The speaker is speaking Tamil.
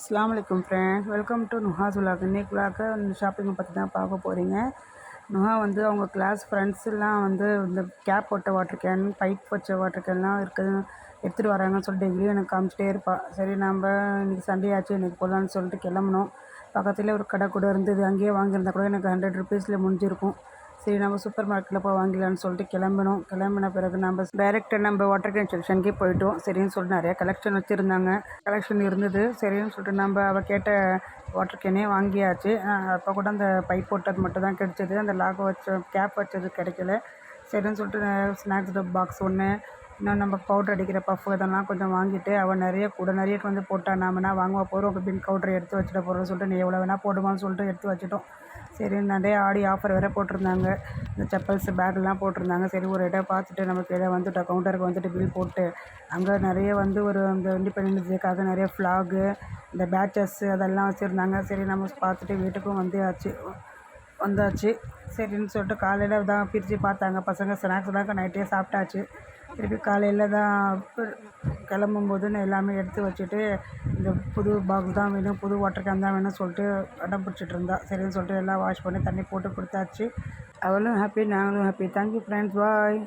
அஸ்லாம் வலைக்கம் ஃப்ரெண்ட் வெல்கம் டு நுஹா சுலாக் இன்னைக்கு விழாக்க ஷாப்பிங்கை பற்றி தான் பார்க்க போகிறீங்க நுஹா வந்து அவங்க கிளாஸ் ஃப்ரெண்ட்ஸ்லாம் வந்து இந்த கேப் போட்ட வாட்டர் கேன் பைப் வச்ச வாட்டர் கேன்லாம் இருக்குது எடுத்துகிட்டு வராங்கன்னு சொல்லிட்டு டெய்லியும் எனக்கு காமிச்சிட்டே இருப்பாள் சரி நம்ம இன்றைக்கி சண்டே ஆச்சு இன்றைக்கி போகலான்னு சொல்லிட்டு கிளம்புனோம். பக்கத்தில் ஒரு கடை கூட இருந்தது. அங்கேயே வாங்கியிருந்தா கூட எனக்கு ஹண்ட்ரட் ருபீஸில் முடிஞ்சிருக்கும். சரி நம்ம சூப்பர் மார்க்கெட்டில் போய் வாங்கிடலான்னு சொல்லிட்டு கிளம்பினோம் கிளம்பின பிறகு நம்ம டைரெக்டாக நம்ம வாட்டர் கேன் போயிட்டோம். சரின்னு சொல்லிட்டு நிறைய கலெக்ஷன் வச்சுருந்தாங்க. கலெக்ஷன் இருந்தது. சரின்னு சொல்லிட்டு நம்ம அவள் கேட்ட வாட்டர் கேனே வாங்கியாச்சு. அப்போ கூட அந்த பைப் போட்டது மட்டும் தான் கிடைச்சது. அந்த லாக் வச்ச கேப் வச்சது கிடைக்கல. சரின்னு சொல்லிட்டு ஸ்நாக்ஸ் பாக்ஸ் ஒன்று இன்னும் நம்ம பவுடர் அடிக்கிற பஃப் இதெல்லாம் கொஞ்சம் வாங்கிட்டு அவள் நிறைய கூட நிறைய வந்து போட்டா நாமனா வாங்குவா போகிறோம் பின் கவுண்டரை எடுத்து வச்சுட்டு போகிறோம்னு சொல்லிட்டு நீ எவ்வளோ வேணால் போடுவான்னு சொல்லிட்டு எடுத்து வச்சுட்டோம். சரி நிறைய ஆடி ஆஃபர் வேறு போட்டிருந்தாங்க. இந்த செப்பல்ஸ் பேக்லாம் போட்டிருந்தாங்க. சரி ஒரு இடம் பார்த்துட்டு நமக்கு இடம் வந்துட்டோம். கவுண்டருக்கு வந்துட்டு பில் போட்டு அங்கே நிறைய வந்து ஒரு அந்த இண்டிபெண்டன்ஸ் டேக்காக நிறைய ஃப்ளாகு இந்த பேட்சஸ் அதெல்லாம் வச்சுருந்தாங்க. சரி நம்ம பார்த்துட்டு வீட்டுக்கும் வந்து ஆச்சு வந்தாச்சு. சரின்னு சொல்லிட்டு காலையில் தான் பிரித்து பார்த்தாங்க. பசங்க ஸ்நாக்ஸ் தான் நைட்டே சாப்பிட்டாச்சு. திருப்பி காலையில் தான் கிளம்பும்போது நான் எல்லாமே எடுத்து வச்சுட்டு இந்த புது பாக்ஸ் தான் வேணும் புது வாட்டர் கேன் தான் வேணும்னு சொல்லிட்டு அடம் பிடிச்சிட்டு இருந்தா. சரின்னு சொல்லிட்டு எல்லாம் வாஷ் பண்ணி தண்ணி போட்டு கொடுத்தாச்சு. அவளும் ஹாப்பி நாங்களும் ஹாப்பி தேங்க்யூ ஃப்ரெண்ட்ஸ் பாய்